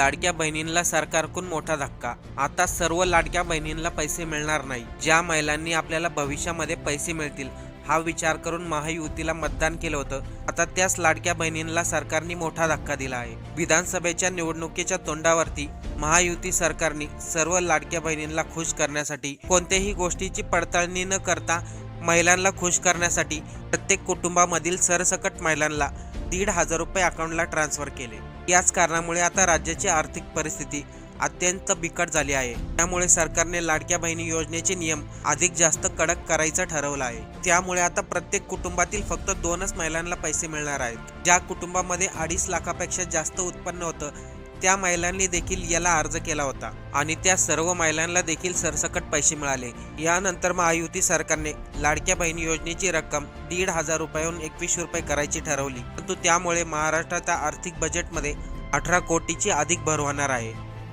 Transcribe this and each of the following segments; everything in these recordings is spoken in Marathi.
लाडक्या बहिणींना सरकारकडून मोठा धक्का. आता सर्व लाडक्या बहिणींना पैसे मिळणार नाही. ज्या महिलांनी आपल्याला भविष्यामध्ये पैसे मिळतील हा विचार करून महायुतीला मतदान केलं होतं. आता त्याच लाडक्या बहिणींना सरकारने मोठा धक्का दिला आहे. विधानसभेच्या निवडणुकीच्या तोंडावरती महायुती सरकारने सर्व लाडक्या बहिणींना खुश करण्यासाठी कोणत्याही गोष्टीची पडताळणी न करता महिलांना खुश करण्यासाठी प्रत्येक कुटुंबामधील सरसकट महिलांना दीड हजार रुपये अकाउंटला ट्रान्सफर केले. याच कारणामुळे आता राज्याची आर्थिक परिस्थिती अत्यंत बिकट झाली आहे. त्यामुळे सरकारने लाडक्या बहिणी योजनेचे नियम अधिक जास्त कडक करायचं ठरवलं आहे. त्यामुळे आता प्रत्येक कुटुंबातील फक्त दोनच महिलांना पैसे मिळणार आहेत. ज्या कुटुंबामध्ये अडीच लाखापेक्षा जास्त उत्पन्न होतं त्या महिलांनी देखील याला अर्ज केला होता आणि त्या सर्व महिलांना देखील सरसकट पैसे मिळाले. यानंतर महायुती सरकारने लाडक्या बहिणी योजनेची रक्कम दीड हजार रुपयाहून एकवीसशे रुपये करायची ठरवली. परंतु त्यामुळे महाराष्ट्राच्या आर्थिक बजेटमध्ये अठरा कोटीची अधिक भर होणार आहे.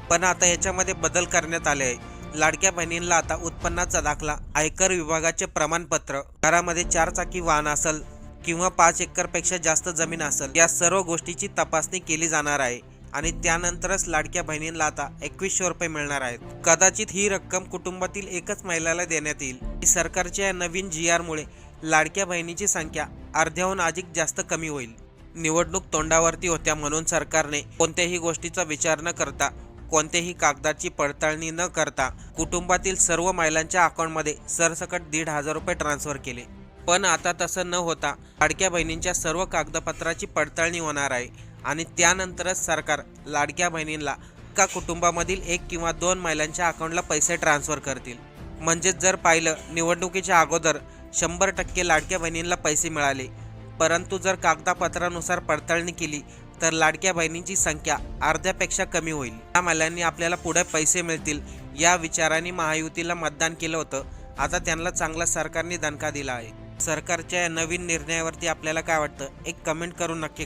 पण आता याच्यामध्ये बदल करण्यात आले आहे लाडक्या बहिणींना आता उत्पन्नाचा दाखला. आयकर विभागाचे प्रमाणपत्र. घरामध्ये चार चाकी वाहन असेल किंवा पाच एकरपेक्षा जास्त जमीन असेल या सर्व गोष्टीची तपासणी केली जाणार आहे. आणि त्यानंतरच लाडक्या बहिणींना आता एकवीसशे रुपये मिळणार आहेत. कदाचित ही रक्कम कुटुंबातील एकच महिलाला देण्यात येईल. सरकारच्या या नवीन जी आरमुळे लाडक्या बहिणीची संख्या अर्ध्याहून अधिक जास्त कमी होईल. निवडणूक तोंडावरती होत्या म्हणून सरकारने कोणत्याही गोष्टीचा विचार न करता कोणत्याही कागदाची पडताळणी न करता कुटुंबातील सर्व महिलांच्या अकाउंटमध्ये सरसकट दीड हजार रुपये ट्रान्सफर केले. पण आता तसं न होता लाडक्या बहिणींच्या सर्व कागदपत्राची पडताळणी होणार आहे आणि त्यानंतरच सरकार लाडक्या बहिणींना एका कुटुंबामधील एक किंवा दोन महिलांच्या अकाउंटला पैसे ट्रान्सफर करतील. म्हणजेच जर पाहिलं निवडणुकीच्या अगोदर शंभर टक्के लाडक्या बहिणींना पैसे मिळाले परंतु जर कागदापत्रानुसार पडताळणी केली तर लाडक्या बहिणींची संख्या अर्ध्यापेक्षा कमी होईल. त्या महिलांनी आपल्याला पुढे पैसे मिळतील या विचाराने महायुतीला मतदान केलं होतं. आता त्यांना चांगला सरकारने दणका दिला आहे. सरकारच्या या नवीन निर्णयावरती आपल्याला काय वाटतं? एक कमेंट करून नक्की